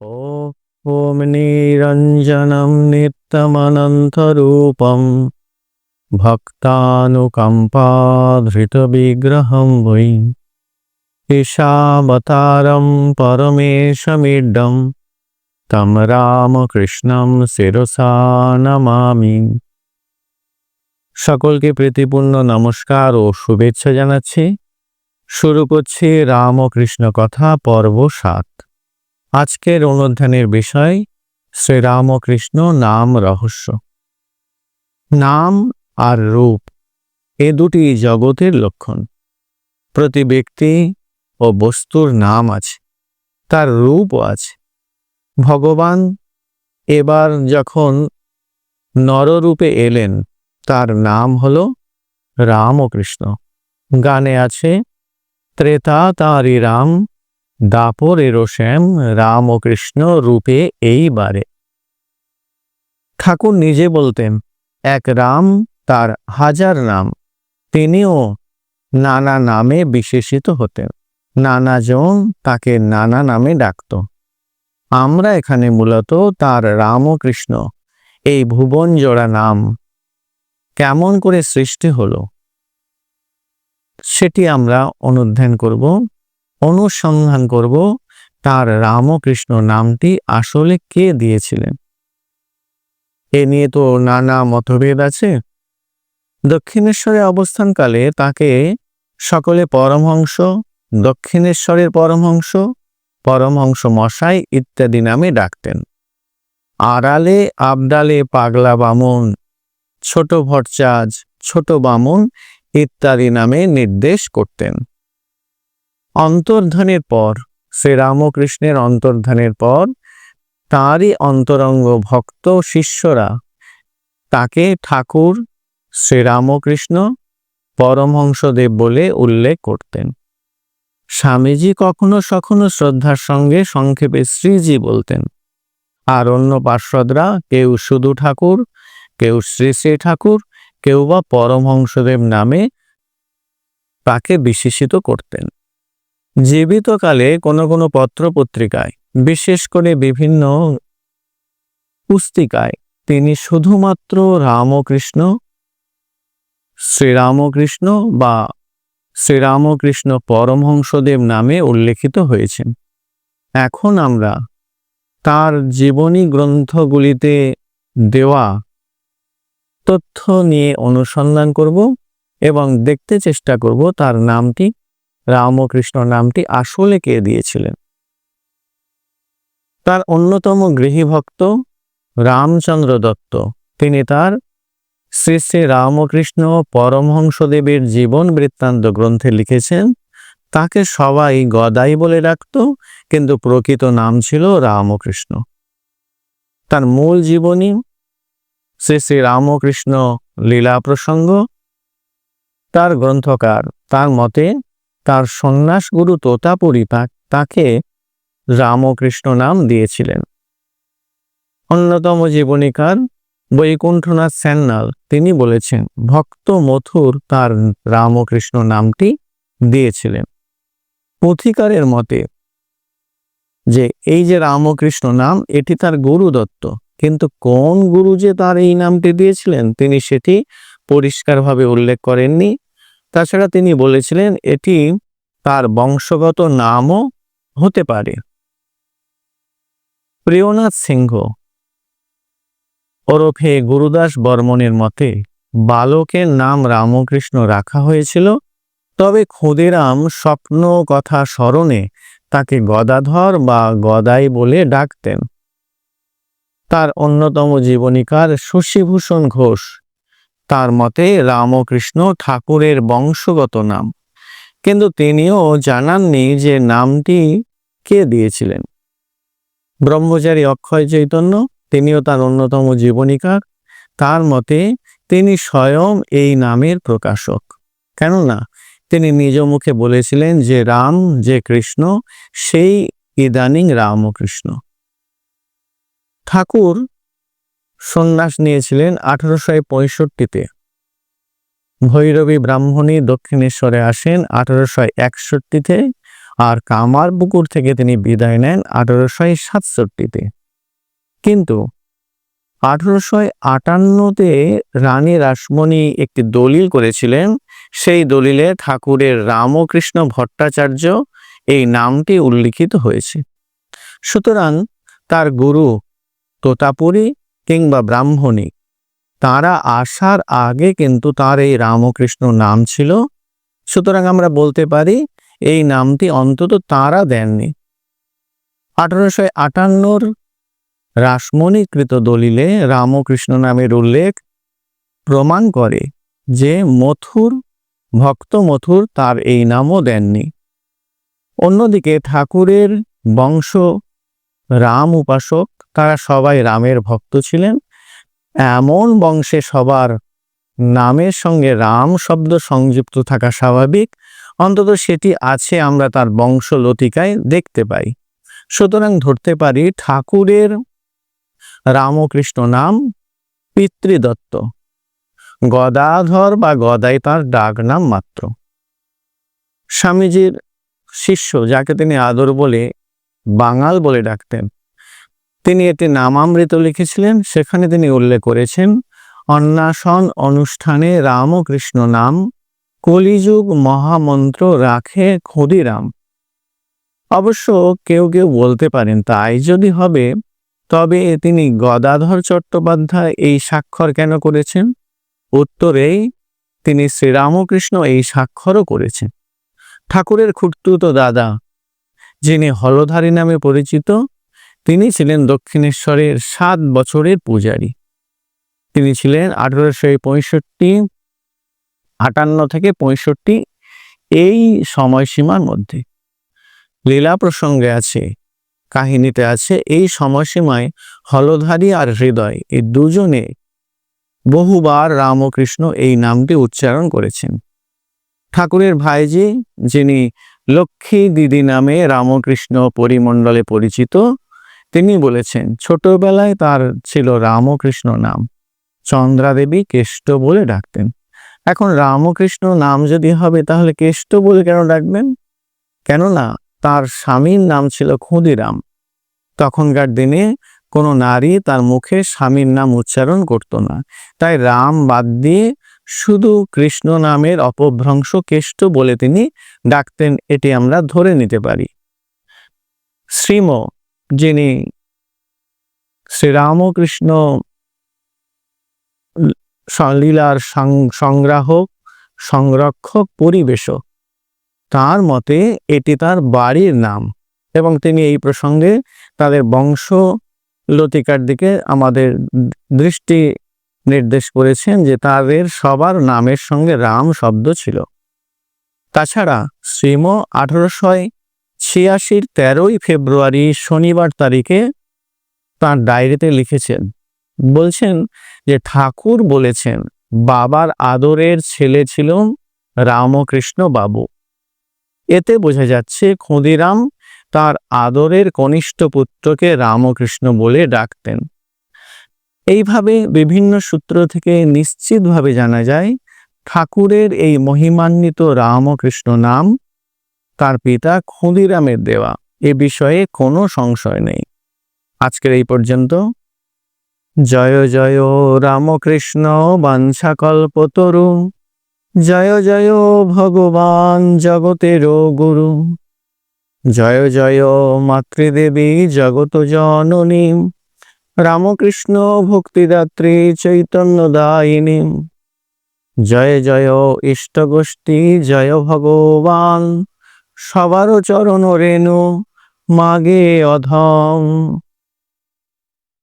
ॐ निरञ्जनं नित्यमनन्तरूपं भक्तानुकम्पाधृतविग्रहं वै ঈশাবতারম পরমেশমিড্ডম তম রামকৃষ্ণম শিরসা নমামি সকলকে প্রীতিপূর্ণ নমস্কার ও শুভেচ্ছা জানাচ্ছি শুরু করছি রামকৃষ্ণ কথা পর্ব সাত আজকের অনুধ্যানের বিষয়, শ্রীরামকৃষ্ণ নাম রহস্য। নাম আর রূপ, এ দুটি জগতের লক্ষণ। প্রতি ব্যক্তি ও বস্তুর নাম আছে, তার রূপও আছে। ভগবান এবার যখন নররূপে এলেন, তার নাম হল রামকৃষ্ণ। গানে আছে, ত্রেতা তাঁরি রাম দাপরেরও শ্যাম রামকৃষ্ণ রূপে এইবারে ঠাকুর নিজে বলতেন, এক রাম তার হাজার নাম, তিনিও নানা নামে বিশেষিত হতেন। নানা জন তাকে নানা নামে ডাকত। আমরা এখানে মূলত তার রামকৃষ্ণ এই ভুবন জোড়া নাম কেমন করে সৃষ্টি হলো, সেটি আমরা অনুধ্যান করব। অনুসন্ধান করব তার রামকৃষ্ণ নামটি আসলে কে দিয়েছিলেন? এ নিয়ে তো নানা মতভেদ আছে। দক্ষিণেশ্বরে অবস্থানকালে তাকে সকলে পরমহংস, দক্ষিণেশ্বরের পরমহংস পরমহংস মশাই ইত্যাদি নামে ডাকতেন। আড়ালে, আবডালে, পাগলা বামন, ছোট ভট্টাজ ছোট বামন ইত্যাদি নামে নির্দেশ করতেন। অন্তর্ধানের পর শ্রীরামকৃষ্ণের অন্তর্ধানের পর, তাঁরই অন্তরঙ্গ ভক্ত শিষ্যরা তাকে ঠাকুর শ্রীরামকৃষ্ণ পরমহংসদেব বলে উল্লেখ করতেন। স্বামীজি কখনো সখনো শ্রদ্ধার সঙ্গে সংক্ষেপে শ্রীজি বলতেন আর অন্য পার্শ্বদরা, কেউ শুধু ঠাকুর, কেউ শ্রী শ্রী ঠাকুর, কেউ বা পরমহংসদেব নামে তাকে বিশেষিত করতেন। জীবিতকালে কোনো কোনো পত্র পত্রিকায় বিশেষ করে বিভিন্ন পুস্তিকায়, তিনি শুধুমাত্র রামকৃষ্ণ, শ্রীরামকৃষ্ণ বা শ্রীরামকৃষ্ণ পরমহংসদেব নামে উল্লেখিত হয়েছেন। এখন আমরা তার জীবনী গ্রন্থগুলিতে দেওয়া তথ্য নিয়ে অনুসন্ধান করব এবং দেখতে চেষ্টা করব তার নামটি রামকৃষ্ণ নামটি আসলে কে দিয়েছিলেন? তার অন্যতম গৃহীভক্ত রামচন্দ্র দত্ত। তিনি তার শ্রী শ্রী রামকৃষ্ণ পরমহংসদেবের জীবন বৃত্তান্ত গ্রন্থে লিখেছেন, তাকে সবাই গদাই বলে ডাকত, কিন্তু প্রকৃত নাম ছিল রামকৃষ্ণ। তার মূল জীবনী শ্রী শ্রী রামকৃষ্ণ লীলা প্রসঙ্গ, তার গ্রন্থকার, তার মতে তার সন্ন্যাস গুরু তোতাপুরী তাকে রামকৃষ্ণ নাম দিয়েছিলেন। অন্যতম জীবনীকার বৈকুণ্ঠনাথ স্যান্নাল তিনি বলেছেন, ভক্ত মথুর তার রামকৃষ্ণ নামটি দিয়েছিলেন। পুথিকারের মতে, যে এই যে রামকৃষ্ণ নাম, এটি তার গুরু দত্ত কিন্তু কোন গুরু যে তার এই নামটি দিয়েছিলেন, তিনি সেটি পরিষ্কারভাবে উল্লেখ করেননি। তাছাড়া তিনি বলেছিলেন এটি তার বংশগত নামও হতে পারে। প্রিয়নাথ সিংহ ওরফে গুরুদাস বর্মনের মতে, বালকের নাম রামকৃষ্ণ রাখা হয়েছিল, তবে ক্ষুদিরাম স্বপ্ন কথা স্মরণে তাকে গদাধর বা গদাই বলে ডাকতেন। তার অন্যতম জীবনীকার শশীভূষণ ঘোষ তার মতে রামকৃষ্ণ ঠাকুরের বংশগত নাম। কিন্তু তিনিও জানাননি যে নামটি কে দিয়েছিলেন। ব্রহ্মচারী অক্ষয় চৈতন্য, তিনিও তার অন্যতম জীবনীকার। তার মতে তিনি স্বয়ং এই নামের প্রকাশক। কেননা তিনি নিজ মুখে বলেছিলেন যে রাম যে কৃষ্ণ, সেই ইদানিং রামকৃষ্ণ। ঠাকুর সন্ন্যাস নিয়েছিলেন আঠারোশো পঁয়ষট্টিতে। ভৈরবী ব্রাহ্মণী দক্ষিণেশ্বরে আসেন আঠারোশো একষট্টিতে আর কামারপুকুর থেকে তিনি বিদায় নেন আঠারোশো সাতষট্টিতে। কিন্তু আঠারোশো আটান্নতে রানী রাসমণি একটি দলিল করেছিলেন, সেই দলিলে ঠাকুরের রামকৃষ্ণ ভট্টাচার্য এই নামটি উল্লিখিত হয়েছে। সুতরাং তার গুরু তোতাপুরী কিংবা ব্রাহ্মণী, তারা আসার আগে কিন্তু তার এই রামকৃষ্ণ নাম ছিল। সুতরাং আমরা বলতে পারি, এই নামটি অন্তত তারা দেননি। আঠারোশো আটান্নর রাসমণিকৃত দলিলে রামকৃষ্ণ নামের উল্লেখ প্রমাণ করে যে মথুর, ভক্ত মথুর তার এই নামও দেননি। অন্যদিকে ঠাকুরের বংশ রাম উপাসক তারা সবাই রামের ভক্ত ছিলেন। এমন বংশে সবার নামের সঙ্গে রাম শব্দ সংযুক্ত থাকা স্বাভাবিক। অন্তত সেটি আছে আমরা তার বংশ লতিকায় দেখতে পাই। সুতরাং ধরতে পারি ঠাকুরের রামকৃষ্ণ নাম পিতৃদত্ত। গদাধর বা গদাই তার ডাক নাম মাত্র। স্বামীজির শিষ্য, যাকে তিনি আদর বলে বাঙাল বলে ডাকতেন তিনি এটি নামামৃত লিখেছিলেন, সেখানে তিনি উল্লেখ করেছেন অন্নাসন অনুষ্ঠানে রামকৃষ্ণ নাম, কলিযুগ মহামন্ত্র রাখে ক্ষুদিরাম। অবশ্য কেউ কেউ বলতে পারেন তাই যদি হবে, তবে তিনি গদাধর চট্টোপাধ্যায় এই স্বাক্ষর কেন করেছেন? উত্তরেই তিনি শ্রীরামকৃষ্ণ এই স্বাক্ষরও করেছেন। ঠাকুরের খুঁড়তুতো দাদা, যিনি হলধারী নামে পরিচিত তিনি ছিলেন দক্ষিণেশ্বরের সাত বছরের পূজারী। তিনি ছিলেন আঠারোশো পঁয়ষট্টি, আটান্ন থেকে পঁয়ষট্টি এই সময়সীমার মধ্যে। লীলা প্রসঙ্গে আছে, কাহিনীতে আছে, এই সময়সীমায় হলধারী আর হৃদয় এই দুজনে বহুবার রামকৃষ্ণ এই নামটি উচ্চারণ করেছেন। ঠাকুরের ভাইজি, যিনি লক্ষ্মী দিদি নামে রামকৃষ্ণ পরিমণ্ডলে পরিচিত তিনি বলেছেন, ছোটবেলায় তার ছিল রামকৃষ্ণ নাম। চন্দ্রাদেবী কেষ্ট বলে ডাকতেন। এখন রামকৃষ্ণ নাম যদি হবে, তাহলে কেষ্ট বলে কেন ডাকবেন? কেননা তার স্বামীর নাম ছিল ক্ষুদিরাম। তখনকার দিনে কোনো নারী তার মুখে স্বামীর নাম উচ্চারণ করত না। তাই রাম বাদ দিয়ে শুধু কৃষ্ণ নামের অপভ্রংশ কেষ্ট বলে তিনি ডাকতেন, এটি আমরা ধরে নিতে পারি। শ্রীম যিনি শ্রীরামকৃষ্ণ লীলার সংগ্রাহক, সংরক্ষক, পরিবেশক। তার মতে এটি তার বাড়ির নাম এবং তিনি এই প্রসঙ্গে তাদের বংশ লতিকার দিকে আমাদের দৃষ্টি নির্দেশ করেছেন যে তাদের সবার নামের সঙ্গে রাম শব্দ ছিল। তাছাড়া শ্রীম আঠারোশয় ছিয়াশির তেরোই ফেব্রুয়ারি শনিবার তারিখে তার ডায়েরিতে লিখেছেন, বলছেন যে ঠাকুর বলেছেন, বাবার আদরের ছেলে ছিল রামকৃষ্ণ বাবু। এতে বোঝা যাচ্ছে ক্ষুদিরাম তার আদরের কনিষ্ঠ পুত্রকে রামকৃষ্ণ বলে ডাকতেন। এইভাবে বিভিন্ন সূত্র থেকে নিশ্চিতভাবে জানা যায়, ঠাকুরের এই মহিমান্বিত রামকৃষ্ণ নাম তার পিতা ক্ষুদিরামের দেওয়া। এ বিষয়ে কোনো সংশয় নেই। আজকের এই পর্যন্ত। জয় জয় রামকৃষ্ণ বাঞ্ছাকল্পতরু জয় জয় ভগবান জগতের গুরু। জয় জয় মাতৃদেবী জগত জননী। রামকৃষ্ণ ভক্তিদাত্রী চৈতন্য দায়িনী জয় জয় ইষ্টগোষ্ঠী জয় ভগবান। সবার চরণ রেণু মাগে অধম।